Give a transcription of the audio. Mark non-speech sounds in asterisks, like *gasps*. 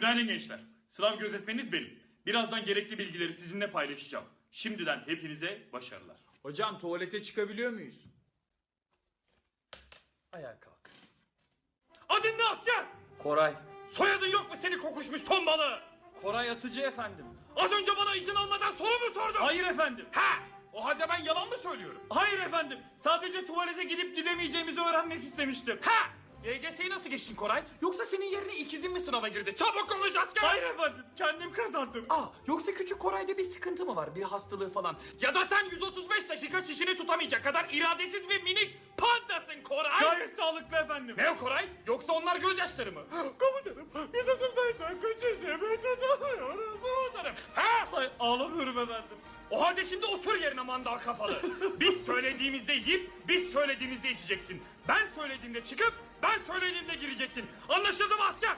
Günaydın gençler. Sınav gözetmeniz benim. Birazdan gerekli bilgileri sizinle paylaşacağım. Şimdiden hepinize başarılar. Hocam tuvalete çıkabiliyor muyuz? Ayağa kalk. Adın ne asker? Koray. Soyadın yok mu seni kokuşmuş ton balığı? Koray Atıcı efendim. Az önce bana izin almadan soru mu sordun? Hayır efendim. Ha! O halde ben yalan mı söylüyorum? Hayır efendim. Sadece tuvalete gidip gidemeyeceğimizi öğrenmek istemiştim. Ha! YGS'yi nasıl geçtin Koray? Yoksa senin yerine ikizin mi sınava girdi? Çabuk konuş asker! Hayır efendim. Kendim kazandım. Aa, yoksa küçük Koray'da bir sıkıntı mı var? Bir hastalığı falan. Ya da sen 135 dakika çişini tutamayacak kadar iradesiz ve minik pandasın Koray! Gayet sağlıklı efendim. Ne Koray? Yoksa onlar gözyaşları mı? *gasps* Komutanım, 135 dakika çişimi tutamıyorum komutanım. Ha? Hayır, ağlamıyorum efendim. O halde şimdi otur yerine mandal kafalı. Biz söylediğimizde yiyip, biz söylediğimizde içeceksin. Ben söylediğimde çıkıp, ben söylediğimde gireceksin. Anlaşıldı mı asker?